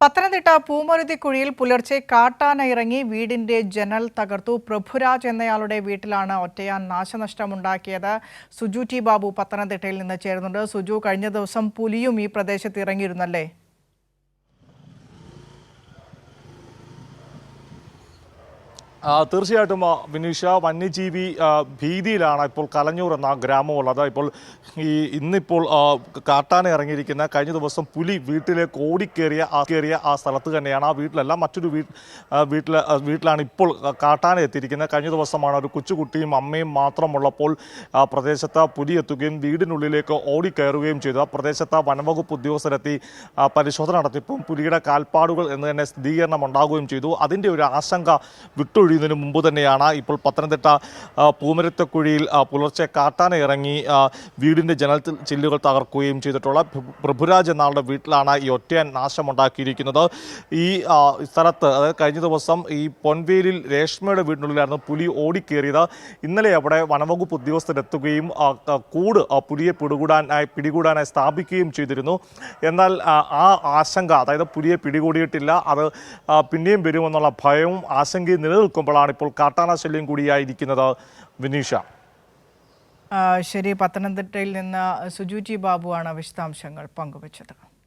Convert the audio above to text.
പത്തനംതിട്ട പൂമരുതിക്കുഴിയിൽ പുലർച്ചെ കാട്ടാന ഇറങ്ങി വീടിന്റെ ജനൽ തകർത്തു. പ്രഭുരാജ് എന്നയാളുടെ വീട്ടിലാണ് ഒറ്റയാൻ നാശനഷ്ടമുണ്ടാക്കിയത്. സുജു ടി ബാബു പത്തനംതിട്ടയിൽ നിന്ന് ചേരുന്നുണ്ട്. സുജു കഴിഞ്ഞ ദിവസം പുലിയും ഈ പ്രദേശത്ത് ഇറങ്ങിയിരുന്നല്ലേ ആ, തീർച്ചയായിട്ടും വിനീഷ വന്യജീവി ഭീതിയിലാണ് ഇപ്പോൾ കലഞ്ഞൂർ എന്ന ഗ്രാമമുള്ളത്. ഇപ്പോൾ ഈ ഇന്നിപ്പോൾ കാട്ടാന ഇറങ്ങിയിരിക്കുന്ന കഴിഞ്ഞ ദിവസം പുലി വീട്ടിലേക്ക് ഓടിക്കേറിയ കയറിയ ആ സ്ഥലത്ത് തന്നെയാണ്. ആ വീട്ടിലല്ല മറ്റൊരു വീട്ട് വീട്ടിൽ വീട്ടിലാണ് ഇപ്പോൾ കാട്ടാന എത്തിയിരിക്കുന്നത്. കഴിഞ്ഞ ദിവസമാണ് ഒരു കൊച്ചുകുട്ടിയും അമ്മയും മാത്രമുള്ളപ്പോൾ പ്രദേശത്ത് പുലി എത്തുകയും വീടിനുള്ളിലേക്ക് ഓടിക്കയറുകയും ചെയ്തു. ആ പ്രദേശത്ത് വനംവകുപ്പ് ഉദ്യോഗസ്ഥരെത്തി പരിശോധന നടത്തിയപ്പോൾ പുലിയുടെ കാൽപ്പാടുകൾ എന്ന് തന്നെ സ്ഥിരീകരണം ഉണ്ടാകുകയും ചെയ്തു. അതിന്റെ ഒരു ആശങ്ക വിട്ടൊഴിയുന്നതിന് മുമ്പ് തന്നെയാണ് ഇപ്പോൾ പത്തനംതിട്ട പൂമരത്തെ പൂമരത്തക്കുഴിയിൽ പുലർച്ചെ കാട്ടാന ഇറങ്ങി വീടിന്റെ ജനൽ ചില്ലുകൾ തകർക്കുകയും ചെയ്തിട്ടുള്ള പ്ര- പ്രഭുരാജ് എന്നാളുടെ വീട്ടിലാണ് ഈ ഒറ്റയാൻ നാശമുണ്ടാക്കിയിരിക്കുന്നത്. ഈ സ്ഥലത്ത് അതായത് കഴിഞ്ഞ ദിവസം ഈ പൊൻവേലിൽ രേഷ്മയുടെ വീടിനുള്ളിലായിരുന്നു പുലി ഓടിക്കേറിയത്. ഇന്നലെ അവിടെ വനംവകുപ്പ് ഉദ്യോഗസ്ഥരെത്തുകയും കൂട് പുലിയെ പിടികൂടാനായി പിടികൂടാനായി സ്ഥാപിക്കുകയും ചെയ്തിരുന്നു. എന്നാൽ ആ, ആശങ്ക അതായത് പുലിയെ പിടികൂടിയിട്ടില്ല അത് പിന്നെയും വരുമെന്നുള്ള ഭയവും ആശങ്കയും നിലനിൽക്കുമ്പോഴാണ് ഇപ്പോൾ കാട്ടാന ശല്യം കൂടിയായിരിക്കുന്നത് വിനീഷ. ശരി. പത്തനംതിട്ടയിൽ നിന്ന് സുജുജി ബാബുവാണ് വിശദാംശങ്ങൾ പങ്കുവച്ചത്.